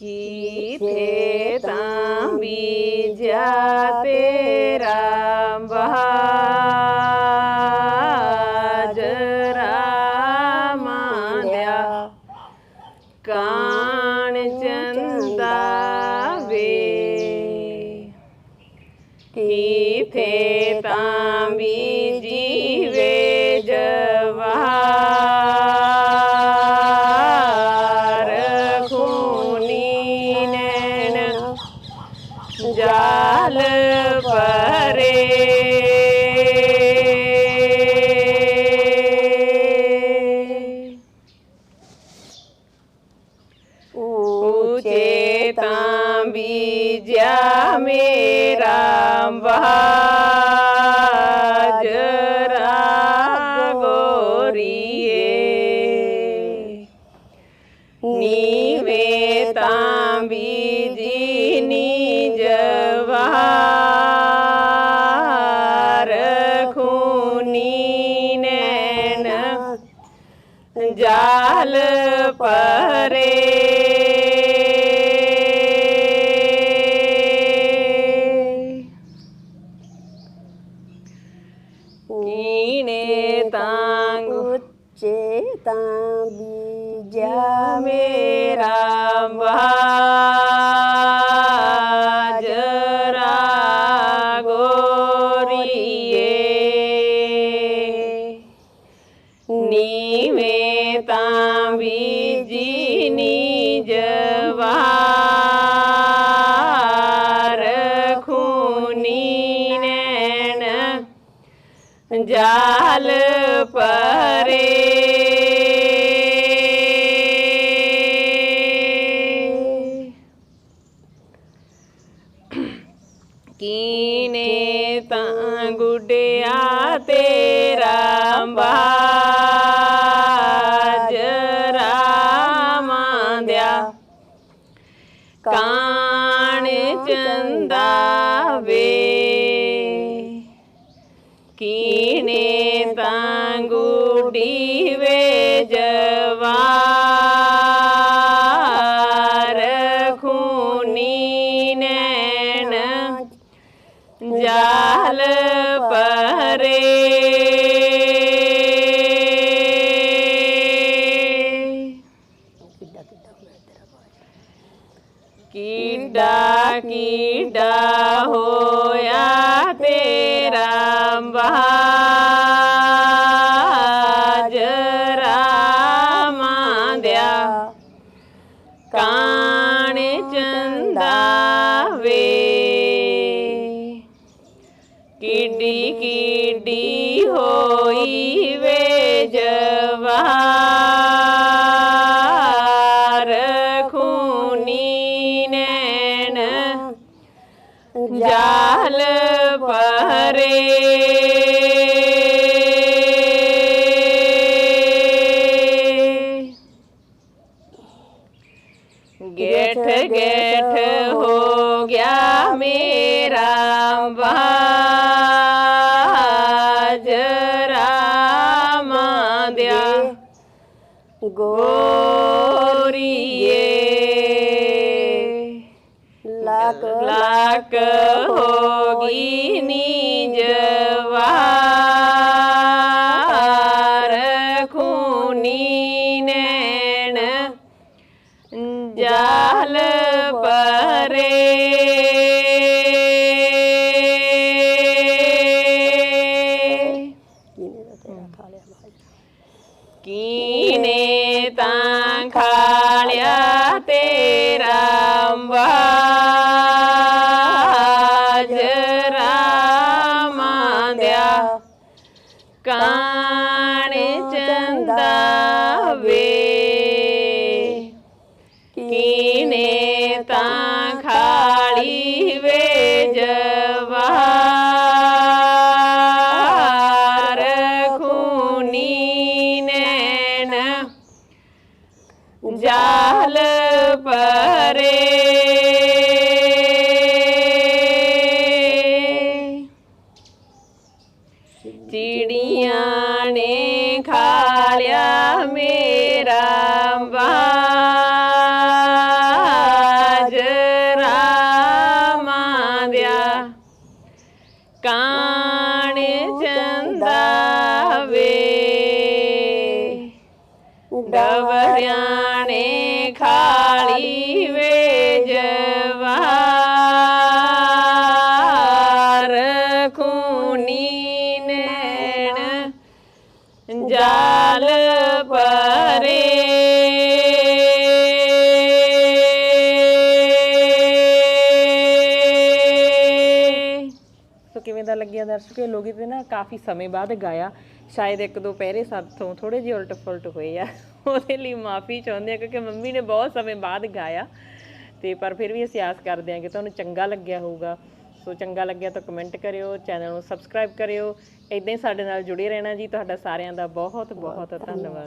ਕੀਥੇ ਤਾਂ ਬੀਜਿਆ ਤੇਰਾ ਬਾਜਰਾ ਮਾਂਦਿਆ ਕਾਣ ਚੰਦਾ ਵੇ। ਕੀਥੇ ਤਾਂ ਬੀਜੀ ਵੇ। ਜਾਲ ਪਰੇ ਉੱਚੇ ਤਾਂ ਬੀਜਿਆ ਮੇਰਾ ਬਾਜਰਾ ਗੋਰੀਏ ਨੀਵੇਂ ਤਾਂ ਬੀਜੀ ਤਾਂ ਬੀਜਿਆ ਮੇਰਾ ਬਾਜਰਾ ਗੋਰੀਏ ਨੀਵੇਂ ਤਾਂ ਬੀਜੀ ਨੀ ਜਵਾਰ ਖੂਨੀ ਨੈਣ ਜਾਲ ਪਰੇ। ਕੀਨੇ ਤਾਂ ਗੁੱਡਿਆ ਤੇਰਾ ਬਾਜਰਾ ਮਾਂਦਿਆ ਕਾਣ ਚੰਦਾ ਵੇ। ਕੀਨੇ ਤਾਂ ਗੁੱਡੀ ਵੇ ਜਵਾਰ ਜਾਲ ਪਰੇ ਕਿੱਡਾ ਕਿੱਡਾ ਹੋਇਆ ਤੇਰਾ ਬਾਜ ਕੀਡਾ ਕੀਡਾ ਹੋਇਆ ਕਿੱਡੀ ਹੋਈ ਵੇ ਜਵਾਰ ਖੂਨੀ ਨੈਣ ਜਾਲ ਪਰੇ ਗੇਠ ਗੇਠ ਹੋ ਗਿਆ ਲੱਕ ਲੱਕ ਹੋ ਗਈ ਨੀ ਜਵਾਰ ਖੂਨੀ ਨੈਣ ਜਾਲ ਪਰੇ। ਕਿਨੇ ਤੇਰਾ ਖਾ ਕੀਨੇ ਤਾਂ ਖਾ ਲਿਆ ਤੇਰਾ ਬਾਜਰਾ ਚਿੜੀਆਂ ਨੇ ਖਾ ਲਿਆ ਮੇਰਾ ਬਾਜਰਾ ਮਾਂਦਿਆ ਕਾਣ ਚੰਦਾ ਵੇ। ਡਵਰਿਆਂ ਖਾਲੀ ਵੇ ਜਵਾ ਜਾਲ ਪਰੇ ਸੋ ਕਿਵੇਂ ਦਾ ਲੱਗਿਆ ਦਰਸ਼ਕੋ? ਇਹ ਲੋਗੀ ਤੇ ਨਾ ਕਾਫੀ ਸਮੇਂ ਬਾਅਦ ਗਾਇਆ। ਸ਼ਾਇਦ ਇੱਕ ਦੋ ਪਹਿਰੇ ਸਾਥੋਂ ਥੋੜੇ ਜਿਹੇ ਉਲਟ ਫੁਲਟ ਹੋਏ ਆ। ਉਹਦੇ ਲਈ ਮਾਫੀ ਚਾਹੁੰਦੇ ਆ ਕਿਉਂਕਿ ਮੰਮੀ ਨੇ ਬਹੁਤ ਸਮੇਂ ਬਾਅਦ ਗਾਇਆ। ਤੇ ਪਰ ਫਿਰ ਵੀ ਅਸੀਂ ਆਸ ਕਰਦੇ ਹਾਂ ਕਿ ਤੁਹਾਨੂੰ ਚੰਗਾ ਲੱਗਿਆ ਹੋਊਗਾ। ਸੋ ਚੰਗਾ ਲੱਗਿਆ ਤਾਂ ਕਮੈਂਟ ਕਰਿਓ ਚੈਨਲ ਨੂੰ ਸਬਸਕ੍ਰਾਈਬ ਕਰਿਓ। ਇਦਾਂ ਹੀ ਸਾਡੇ ਨਾਲ ਜੁੜੇ ਰਹਿਣਾ ਜੀ। ਤੁਹਾਡਾ ਸਾਰਿਆਂ ਦਾ ਬਹੁਤ ਬਹੁਤ ਧੰਨਵਾਦ।